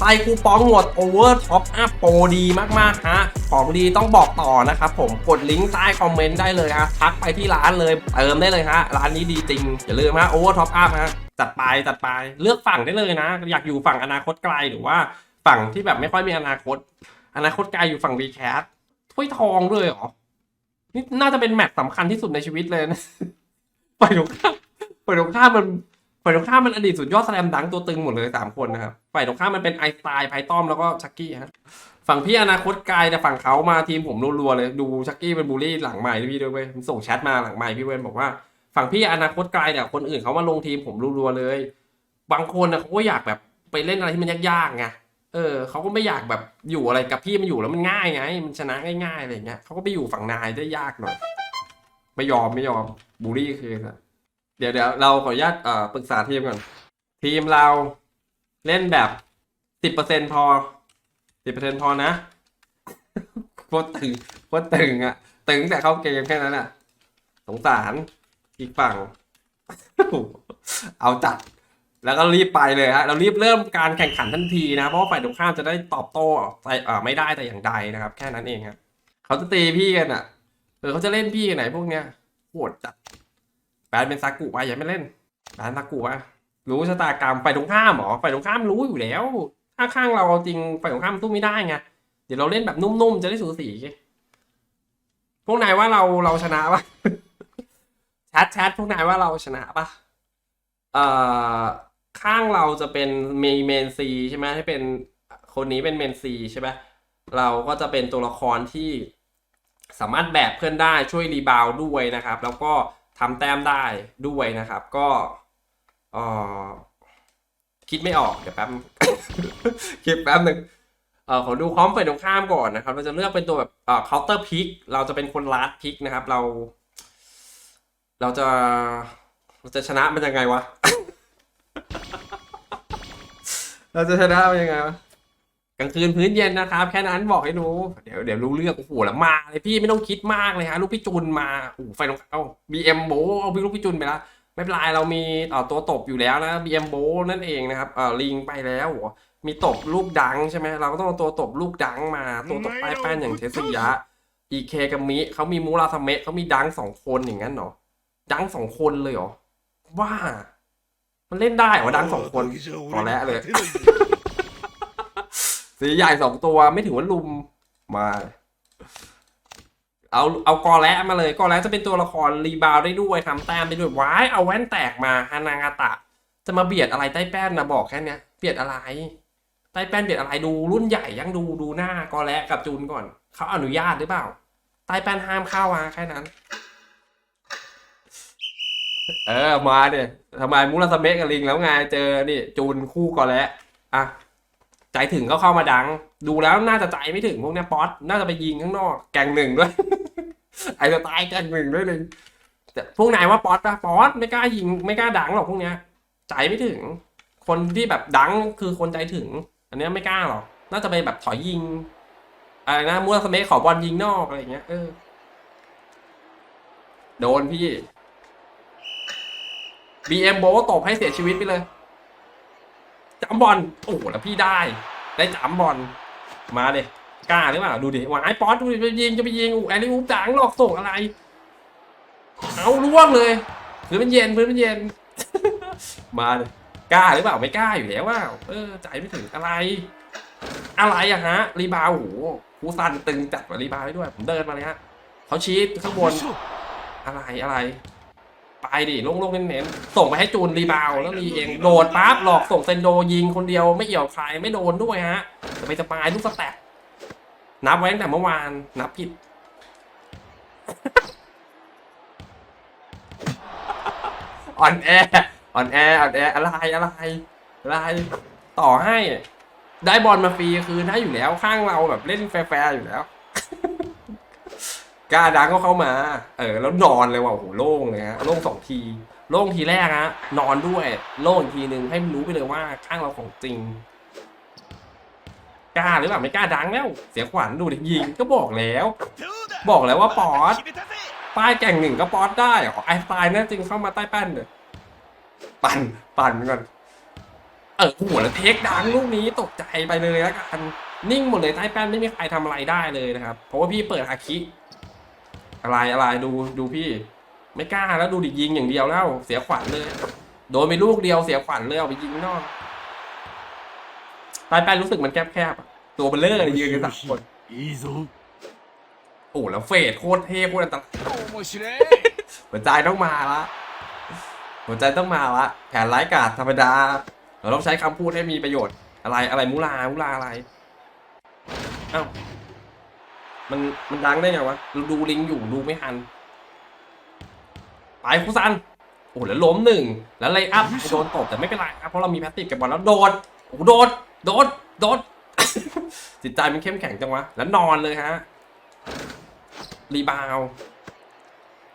ใส่คูปองหมดโอเวอร์ท็อปอัพโปรดีมากๆฮะของดีต้องบอกต่อนะครับผมกดลิงก์ใต้คอมเมนต์ได้เลยฮะทักไปที่ร้านเลยเติมได้เลยฮะร้านนี้ดีจริง อย่าลืมฮะโอเวอร์ท็อปอัพฮะจัดไปจัดไปเลือกฝั่งได้เลยนะ อยากอยู่ฝั่งอนาคตไกลหรือว่าฝั่งที่แบบไม่ค่อยมีอนาคต อนาคตไกลอยู่ฝั่ง v c a t ถ้วยทองด้วยเหรอนี่น่าจะเป็นแมตช์สำคัญที่สุดในชีวิตเลยนะฝ่ายตรงข้ามฝ่ายตรงข้ามมัน ฝ่ายตรงข้ามมันอดีตสุดยอดแสลมดังตัวตึงหมดเลยสามคนนะครับ ฝ่ายตรงข้ามมันเป็นไอสไตล์ไพทอมแล้วก็ชักกี้ฮะฝั่งพี่อนาคตไกลแต่ฝั่งเขามาทีมผมรัวๆเลยดูชักกี้เป็นบูลลี่หลังใหม่พี่ด้วยเว้ยมันส่งแชทมาหลังใหม่พี่เว้นบอกว่า ฝั่งพี่อนาคตไกลเนี่ยคนอื่นเขามาลงทีมผมรัวๆเลย บางคนนะเขาก็อยากแบบไปเล่นอะไรที่มันยากๆไงเออเขาก็ไม่อยากแบบอยู่อะไรกับพี่มันอยู่แล้วมันง่ายไง มันชนะง่ายๆอะไรเงี้ยเขาก็ไปอยู่ฝั่งนายได้ยากหน่อยไม่ยอมไม่ยอมบูลลี่คือ เดี๋ยวเดี๋ยวเราขออนุญาตเอ่อปรึกษาทีมก่อน ทีมเราเล่นแบบสิบเปอร์เซ็นพอสิบเปอร์เซ็นพอนะโคตรตึงโคตรตึงอะตึงแต่เขาเกมแค่นั้นอะสงสารอีกฝั่ง เอาจัด แล้วก็รีบไปเลยฮะ เรารีบเริ่มการแข่งขันทันทีนะ เพราะฝ่ายตรงข้ามจะได้ตอบโต้ไม่ได้แต่อย่างใดนะครับ แค่นั้นเองครับเขาจะตีพี่กันอะเออเขาจะเล่นพี่กันไหนพวกเนี้ยโหดจัด แบนเป็นซากุไปอย่าไม่เล่นแบนซากุอะรู้ชะตากรรมฝ่ายตรงข้ามหรอฝ่ายตรงข้ามรู้อยู่แล้ว ถ้าข้างเราเอาจริงฝ่ายตรงข้ามสู้ไม่ได้ไงเดี๋ยวเราเล่นแบบนุ่มๆจะได้สูสีพวกนายว่าเราเราชนะปะแชทแชทพวกนายว่าเราชนะปะเอ่อข้างเราจะเป็นเมเมนซีใช่ไหมให้เป็นคนนี้เป็นเมนซีใช่ไหมเราก็จะเป็นตัวละครที่สามารถแบกเพื่อนได้ช่วยรีบาวด้วยนะครับ แล้วก็ ทำแต้มได้ด้วยนะครับ ก็คิดไม่ออกเดี๋ยวแป๊บคิดแป๊บหนึ่งเออขอดูพร้อมฝ่ายตรงข้ามก่อนนะครับ เราจะเลือกเป็นตัวแบบเอ่อเคาน์เตอร์พิกเราจะเป็นคนลัดพิกนะครับ เรา เราจะเราจะชนะมันยังไงวะ เราจะชนะมันยังไงวะ กลางคืนพื้นเย็นนะครับ แค่นั้นบอกให้รู้ เดี๋ยวเดี๋ยวรู้เรื่องโอ้โหแล้วมาเลยพี่ไม่ต้องคิดมากเลยฮะลูกพี่จุนมาโอ้โหไฟลงเอ้าบีเอ็มโบเอาพี่ลูกพี่จุนไปแล้วไม่เป็นไรเรามีเอ่อตัวตบอยู่แล้วนะบีเอ็มโบนั่นเองนะครับเอ่อลิงไปแล้วโหมีตบลูกดังใช่ไหมเราก็ต้องเอาตัวตบลูกดังมา ตัวตบป้ายแป้นอย่างเทสยะอีเคกับมิเขามีมูราสเมะเขามีดังสองคนอย่างนั้นเหรอดังสองคนเลยเหรอว่า มันเล่นได้เหรอดังสองคนขอแล้วเลย สีใหญ่สองตัวไม่ถือว่าลุมมา เอาเอากอแระมาเลยกอแระจะเป็นตัวละครรีบาวด์ได้ด้วยทำแต้มได้ด้วยว้ายเอาแว่นแตกมาฮานางาตะ จะมาเบียดอะไรใต้แป้นนะบอกแค่เนี้ยเบียดอะไร ใต้แป้นเบียดอะไรดูรุ่นใหญ่ยังดูดูหน้ากอแระกับจูนก่อนเขาอนุญาตหรือเปล่า ใต้แป้นห้ามเข้ามาแค่นั้น เออมาเดี๋ยทำไมมูราสเมะกับลิงแล้วไงเจอนี่จูนคู่กอแล้วอะ ใจถึงก็เข้ามาดัง ดูแล้วน่าจะใจไม่ถึงพวกเนี้ยป๊อตน่าจะไปยิงข้างนอก แกงหนึ่งด้วย ไอ้จะตายแกงหนึ่งด้วยเลยแต่พวกนายว่าป๊อตปะป๊อตไม่กล้ายิงไม่กล้าดังหรอกพวกเนี้ย ใจไม่ถึง คนที่แบบดังคือคนใจถึง อันเนี้ยไม่กล้าหรอกน่าจะไปแบบถอยยิงอะไรนะมูราสเมะขอบอลยิงนอกอะไรเงี้ยเออโดนพี่ BM โบตบให้เสียชีวิตไปเลย จำบอลโอ้โหแล้วพี่ได้ ได้จำบอลมาเดกล้าหรือเปล่าดูดิวายป๊อตดูดิไปยิงจะไปยิงอูแอลลี่อูจังหลอกส่งอะไร เอาล่วงเลยพื้นมันเย็นพื้นมันเย็น มาเลยกล้าหรือเปล่าไม่กล้าอยู่แล้วว่าเออใจไม่ถึงอะไร อะไรอะฮะ รีบาวโอ้โหคูซันตึงจัดกว่ารีบาวให้ด้วย ผมเดินมาเลยฮะเขาชี้ข้างบนอะไรอะไร ไปดิโล่งๆเน้นๆส่งไปให้จูนรีบาวด์แล้วรีเองโดดปั๊บหลอกส่งเซนโดยิงคนเดียวไม่เอี่ยวใครไม่โดนด้วยฮะจะไปจะปลายลูกสแต็กนับไว้ตั้งแต่เมื่อวานนับผิด อ่อนแออ่อนแออ่อนแออะไรอะไรอะไรต่อให้ ได้บอลมาฟรีคือได้อยู่แล้วข้างเราแบบเล่นแฟร์ๆอยู่แล้ว กล้าดังก็เข้ามา เออ แล้วนอนเลยว่ะโอ้โหโล่งเลยฮะโล่งสองที โล่งทีแรกฮะนอนด้วย โล่งอีกทีหนึ่งให้มันรู้ไปเลยว่าข้างเราของจริงกล้าหรือเปล่าไม่กล้าดังแล้ว เสียขวัญดูดิยิงก็บอกแล้ว บอกแล้วว่าปอดป้ายแก่งหนึ่งก็ป๊อตได้อไอสไตล์เนี่ยจริงเข้ามาใต้แป้นเลยปั่นปั่นก่อนเออโอ้โหแล้วเทคดังลูกนี้ตกใจไปเลยแล้วกันนิ่งหมดเลยใต้แป้นไม่มีใครทำอะไรได้เลยนะครับ เพราะว่าพี่เปิดฮาคิ อะไรอะไรดูดูพี่ ไม่กล้าแล้วดูดิยิงอย่างเดียวแล้ว เสียขวัญเลย โดนไปลูกเดียวเสียขวัญเลยเอาไปยิงนอกไปไปรู้สึกมันแคบแคบตัวเบลเลอร์ยืนกันสามคนโอ้แล้วเฟดโคตรเทพโคตรอันตรายหัวใจต้องมาละหัวใจต้องมาละแผนไร้กาจธรรมดา เราต้องใช้คำพูดให้มีประโยชน์ อะไรอะไรมูลามุลาอะไร เอ้า มันมันดังได้ไงวะดูดูลิงอยู่ดูไม่ทันไปคุซันโอ้แล้วล้มหนึ่งแล้วเลยอัพโดนตบแต่ไม่เป็นไรครับเพราะเรามีแพตติกกับบอลแล้วโดดโอ้โหโดดโดดโดดจิตใจมันเข้มแข็งจังวะแล้วนอนเลยฮะรีบาวด์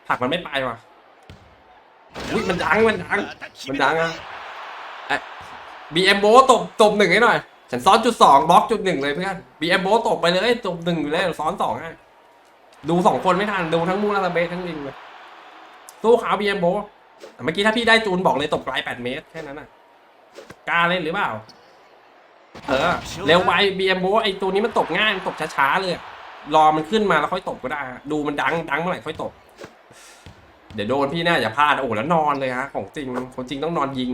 ผลักมันไม่ไปว่ะอุ้ยมันดังมันดังมันดังอะบีเอ็มโบตบตบหนึ่งให้หน่อย ฉันซ้อนจุดสองบล็อกจุดหนึ่งเลยเพื่อนบีเอ็มโบตบไปเลยตบหนึ่งอยู่เลยซ้อนสองให้ดูสองคนไม่ทันดูทั้งมูลาตาเบทั้งลิงเลยสู้ขาวบีเอ็มโบเมื่อกี้ถ้าพี่ได้จูนบอกเลยตบไกลแปดเมตรแค่นั้นน่ะกล้าเล่นหรือเปล่า เออเร็วไวบีเอ็มโบไอตัวนี้มันตบง่ายมันตบช้าๆเลยรอมันขึ้นมาแล้วค่อยตบก็ได้ ดูมันดังดังเมื่อไหร่ค่อยตบเดี๋ยวโดนพี่แน่อย่าพลาดโอ้แล้วนอนเลยฮะของจริงคนจริงต้องนอนยิง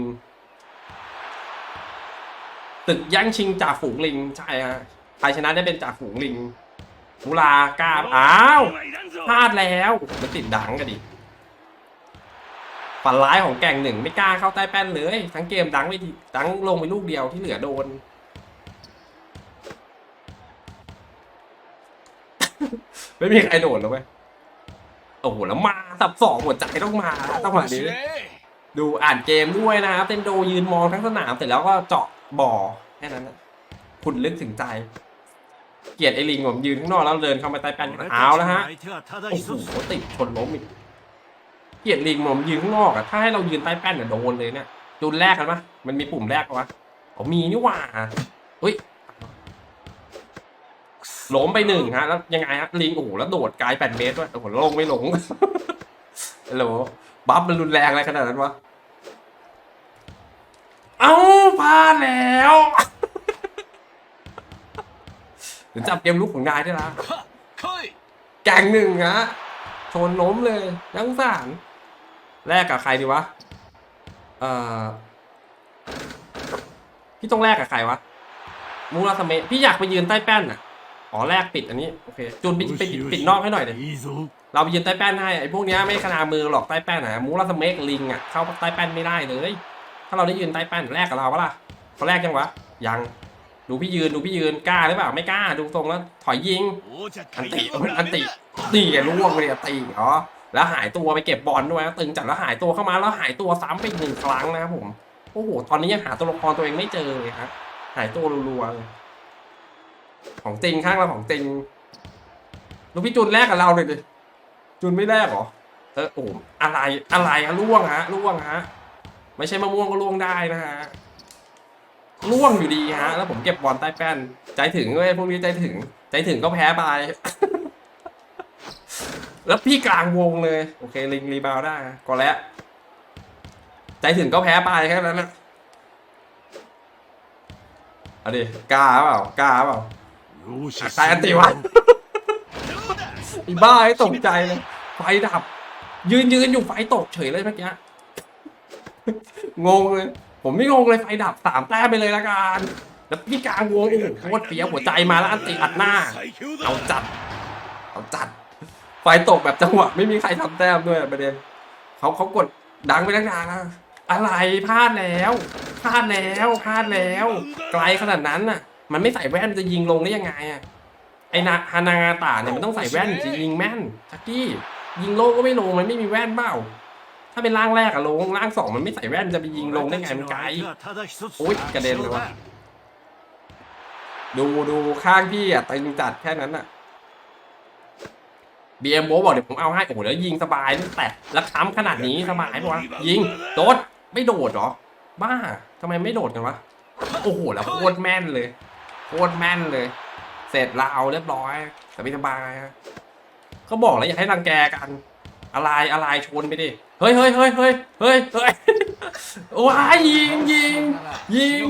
ตึกแย่งชิงจ่าฝูงลิงใช่ฮะใครชนะได้เป็นจ่าฝูงลิงมูลากาอ้าวพลาดแล้วมันติดดังกันดิฝันร้ายของแก่งหนึ่งไม่กล้าเข้าใต้แป้นเลย ทั้งเกมดังไปดังลงไปลูกเดียวที่เหลือโดน ไม่มีใครโดนแล้วไหมโอ้โหแล้วมาสับสองหัวใจต้องมาต้องมาดีดูอ่านเกมด้วยนะครับเต็นโดยืนมองทั้งสนามเสร็จแล้วก็เจาะ บ่อแค่นั้นขุดลึกถึงใจ เกียรติไอลิงผมยืนข้างนอกแล้วเดินเข้ามาใต้แป้นเอาแล้วฮะโอ้โหติดชนล้มอีกเกียรติลิงผมยืนข้างนอกอะถ้าให้เรายืนใต้แป้นเนี่ยโดนเลยเนี่ยจุนแรกกันปะมันมีปุ่มแรกปะวะผมมีนี่หว่าอุ้ยล้มไปหนึ่งฮะแล้วยังไงฮะลิงโอ้โหแล้วโดดไกลแปดเมตรด้วยโอ้โหลงไม่ลงฮัลโหลบัฟมันรุนแรงอะไรขนาดนั้นวะ เอ้าพลาดแล้วเดี๋ยวจับเกมลุกของนายได้ละแกงหนึ่งฮะชนล้มเลยยังสารแลกกับใครดีวะ เอ่อ พี่ต้องแลกกับใครวะ มูราสเมะพี่อยากไปยืนใต้แป้นอะ อ๋อแลกปิดอันนี้ โอเคจูนปิดปิดปิดนอกให้หน่อยเลยเราไปยืนใต้แป้นให้ไอ้พวกนี้ไม่ขนามือหรอกใต้แป้นอะมูราสเมะลิงอะเข้าใต้แป้นไม่ได้เลย ถ้าเราได้ยืนใต้แป้นแรกกับเราปะล่ะเขาแรกยังวะยังดูพี่ยืนดูพี่ยืนกล้าหรือเปล่าไม่กล้าดูตรงแล้วถอยยิงอันติอันตินี่ไงล่วงเลยตีอ๋อแล้วหายตัวไปเก็บบอลด้วยตึงจัดแล้วหายตัวเข้ามาแล้วหายตัวซ้ำไปหนึ่งครั้งนะครับผมโอ้โหตอนนี้ยังหาตัวละครตัวเองไม่เจอเลยครับหายตัวรัวๆของจริงข้างเราของจริงดูพี่จุนแรกกับเราเลยดิจุนไม่แรกหรอเออโอ้อะไรอะไรฮะล่วงฮะล่วงฮะ ไม่ใช่มะม่วงก็ล่วงได้นะฮะล่วงอยู่ดีฮะ แล้วผมเก็บบอลใต้แป้น ใจถึงเว้ยพวกนี้ใจถึง ใจถึงก็แพ้ไป แล้วพี่กลางวงเลย โอเค ลิงรีบาวได้ก็แล้ว ใจถึงก็แพ้ไปแค่นั้นนะเอาดิกล้าเปล่ากล้าเปล่าตายอันติวะไอ้บ้าให้ตกใจเลย ไฟดับ ยืนยืนอยู่ไฟตกเฉยเลยเมื่อกี้ งงเลย ผมไม่งงเลยไฟดับสามแต้มไปเลยละกัน แล้วพี่กลางวงโอ้คตรเสียหัวใจมาแล้วอันติอัดหน้า เอาจัด เอาจัด ไฟตกแบบจังหวะไม่มีใครทำแต้มด้วยประเด็นเขาเขากดดังไปตั้งนานอะไรพลาดแล้วพลาดแล้วพลาดแล้ว ไกลขนาดนั้นน่ะ มันไม่ใส่แว่นจะยิงลงได้ยังไงอะไอนาฮานางาตาเนี่ยมันต้องใส่แว่นจะยิงแม่นชักกี้ยิงโลก็ไม่ลงมันไม่มีแว่นเปล่าาเป็นร่างแรกอะลงร่างสองมันไม่ใส่แว่นจะไปยิงลงได้ไงมันไกลโอ้ยกระเด็นเลยวะดูดูข้างพี่อะตึงจัดแค่นั้นอะบีเอ็มโบอกเดี๋ยวผมเอาให้โอ้โหแล้วยิงสบายแต่ละค้ำขนาดนี้สบายปะวะยิงโดดไม่โดดหรอ บ้าทำไมไม่โดดกันวะโอ้โหแล้วโคตรแม่นเลยโคตรแม่นเลย เสร็จเราเรียบร้อยสบายสบายเขาบอกแล้วอย่าให้รังแกกัน อะไรอะไรชนไปดิ เฮ้ยเฮ้ยเฮ้ยเฮ้ยเฮ้ยเฮ้ยว้ายยิงยิงยิง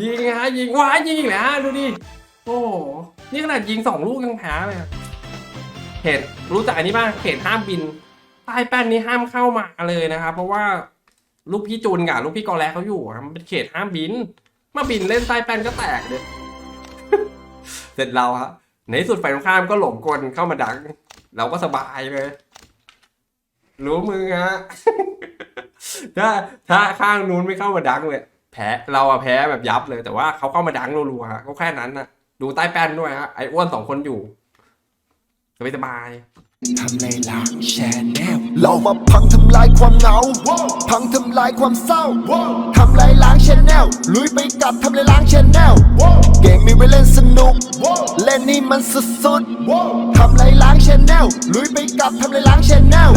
ยิงฮะยิงว้ายยิงนะดูดิ โอ้นี่ขนาดยิงสองลูกยังแพ้เลยเหตุรู้จักอันนี้ป่ะเขตห้ามบิน ใต้แป้นนี้ห้ามเข้ามาเลยนะครับ เพราะว่าลูกพี่จูนกับลูกพี่กอแลเขาอยู่มันเป็นเขตห้ามบิน มาบินเล่นใต้แป้นก็แตกเลยเสร็จเราฮะในสุดฝ่ายตรงข้ามก็หลงกลเข้ามาดัก เราก็สบายเลย รู้มือฮะ ถ้าถ้าข้างนู้นไม่เข้ามาดังเลยแพ้เราอะแพ้แบบยับเลย แต่ว่าเขาเข้ามาดังรัวๆฮะก็แค่นั้นนะดูใต้แป้นด้วยฮะไอ้อ้วนสองคนอยู่สบายสบายทำในล้างแชนแนลเรามาพังทำลายความเหงา พังทำลายความเศร้า ทำลายล้างชแนลลุยไปกับทำลายล้างชแนลเกมมีไว้เล่นสนุก เล่นนี่มันสุดๆทำลายล้าง ชแนลลุยไปกับทำลายล้างชแนล